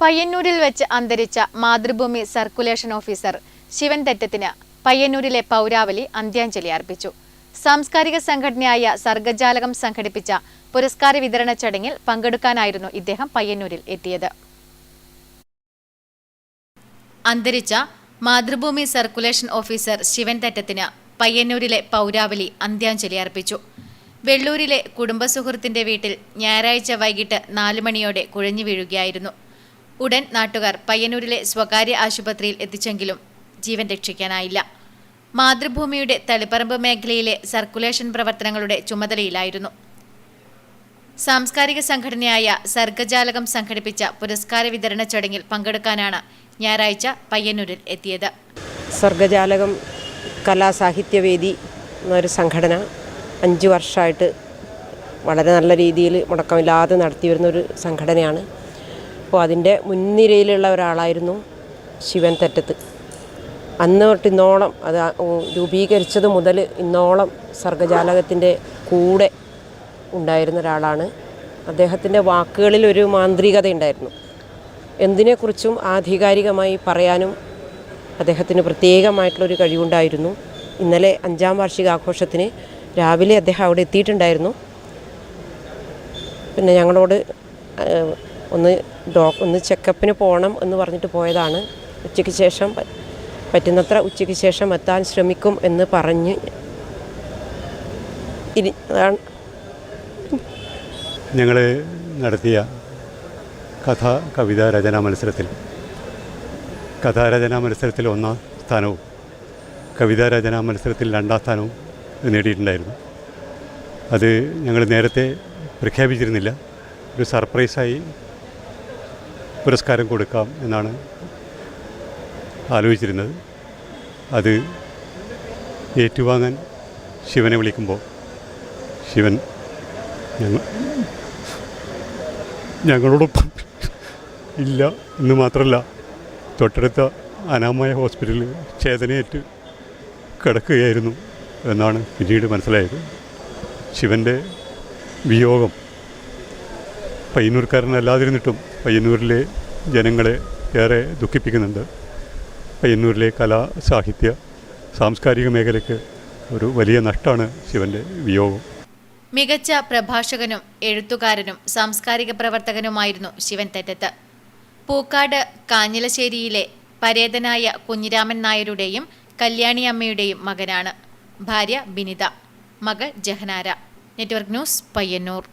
പയ്യന്നൂരിൽ വെച്ച് അന്തരിച്ച മാതൃഭൂമി സർക്കുലേഷൻ ഓഫീസർ ശിവൻ തെറ്റത്തിന് പയ്യന്നൂരിലെ പൗരാവലി അന്ത്യാഞ്ജലി അർപ്പിച്ചു. സാംസ്കാരിക സംഘടനയായ സർഗജാലകം സംഘടിപ്പിച്ച പുരസ്കാര വിതരണ ചടങ്ങിൽ പങ്കെടുക്കാനായിരുന്നു ഇദ്ദേഹം പയ്യന്നൂരിൽ എത്തിയത്. അന്തരിച്ച മാതൃഭൂമി സർക്കുലേഷൻ ഓഫീസർ ശിവൻ തെറ്റത്തിന് പയ്യന്നൂരിലെ പൗരാവലി അന്ത്യാഞ്ജലി അർപ്പിച്ചു. വെള്ളൂരിലെ കുടുംബസുഹൃത്തിന്റെ വീട്ടിൽ ഞായറാഴ്ച വൈകിട്ട് നാലു മണിയോടെ കുഴഞ്ഞു വീഴുകയായിരുന്നു. ഉടൻ നാട്ടുകാർ പയ്യന്നൂരിലെ സ്വകാര്യ ആശുപത്രിയിൽ എത്തിച്ചെങ്കിലും ജീവൻ രക്ഷിക്കാനായില്ല. മാതൃഭൂമിയുടെ തളിപ്പറമ്പ് മേഖലയിലെ സർക്കുലേഷൻ പ്രവർത്തനങ്ങളുടെ ചുമതലയിലായിരുന്നു. സാംസ്കാരിക സംഘടനയായ സർഗജാലകം സംഘടിപ്പിച്ച പുരസ്കാര വിതരണ ചടങ്ങിൽ പങ്കെടുക്കാനാണ് ഞായറാഴ്ച പയ്യന്നൂരിൽ എത്തിയത്. സർഗജാലകം കലാസാഹിത്യവേദി എന്നൊരു സംഘടന അഞ്ച് വർഷമായിട്ട് വളരെ നല്ല രീതിയിൽ മുടക്കമില്ലാതെ നടത്തി വരുന്ന ഒരു സംഘടനയാണ്. അപ്പോൾ അതിന്റെ മുൻനിരയിലുള്ള ഒരാളായിരുന്നു ശിവൻ തെറ്റത്ത്. അന്ന് തൊട്ട് ഇന്നോളം അത് രൂപീകരിച്ചത് മുതൽ ഇന്നോളം സർഗജാലകത്തിന്റെ കൂടെ ഉണ്ടായിരുന്ന ഒരാളാണ്. അദ്ദേഹത്തിന്റെ വാക്കുകളിൽ ഒരു മാന്ത്രികത ഉണ്ടായിരുന്നു. എന്തിനെക്കുറിച്ചും ആധികാരികമായി പറയാനും അദ്ദേഹത്തിന് പ്രത്യേകമായിട്ടുള്ളൊരു കഴിവുണ്ടായിരുന്നു. ഇന്നലെ അഞ്ചാം വാർഷിക ആഘോഷത്തിന് രാവിലെ അദ്ദേഹം അവിടെ എത്തിയിട്ടുണ്ടായിരുന്നു. പിന്നെ ഞങ്ങളോട് ഒന്ന് ഡോ ഒന്ന് ചെക്കപ്പിന് പോകണം എന്ന് പറഞ്ഞിട്ട് പോയതാണ്. ഉച്ചയ്ക്ക് ശേഷം പറ്റുന്നത്ര ഉച്ചയ്ക്ക് ശേഷം എത്താൻ ശ്രമിക്കും എന്ന് പറഞ്ഞ് ഇനി ഞങ്ങൾ നടത്തിയ കഥ കവിതാ രചനാ മത്സരത്തിൽ. കഥാരചനാ മത്സരത്തിൽ ഒന്നാം സ്ഥാനവും കവിതാ രചനാ മത്സരത്തിൽ രണ്ടാം സ്ഥാനവും നേടിയിട്ടുണ്ടായിരുന്നു. അത് ഞങ്ങൾ നേരത്തെ പ്രഖ്യാപിച്ചിരുന്നില്ല. ഒരു സർപ്രൈസായി പുരസ്കാരം കൊടുക്കാം എന്നാണ് ആലോചിച്ചിരുന്നത്. അത് ഏറ്റുവാങ്ങാൻ ശിവനെ വിളിക്കുമ്പോൾ ശിവൻ ഞങ്ങൾ ഞങ്ങളോടൊപ്പം ഇല്ല എന്ന് മാത്രമല്ല തൊട്ടടുത്ത അനാമായ ഹോസ്പിറ്റലിൽ ചേതനയേറ്റ് കിടക്കുകയായിരുന്നു എന്നാണ് പിന്നീട് മനസ്സിലായത്. ശിവന്റെ വിയോഗം പയ്യന്നൂർക്കാരനല്ലാതിരുന്നിട്ടും പയ്യന്നൂരിലെ ജനങ്ങളെ ഏറെ ദുഃഖിപ്പിക്കുന്നുണ്ട്. പയ്യന്നൂരിലെ കലാ സാഹിത്യ സാംസ്കാരിക മേഖലയ്ക്ക് ഒരു വലിയ നഷ്ടമാണ് ശിവന്റെ വിയോഗം. മികച്ച പ്രഭാഷകനും എഴുത്തുകാരനും സാംസ്കാരിക പ്രവർത്തകനുമായിരുന്നു ശിവൻ തെറ്റത്ത്. പൂക്കാട് കാഞ്ഞിലശ്ശേരിയിലെ പരേതനായ കുഞ്ഞിരാമൻ നായരുടെയും കല്യാണി അമ്മയുടെയും മകനാണ് ഭാര്യ ബിനിത. മകൾ ജഹനാര. Network news Payyanur.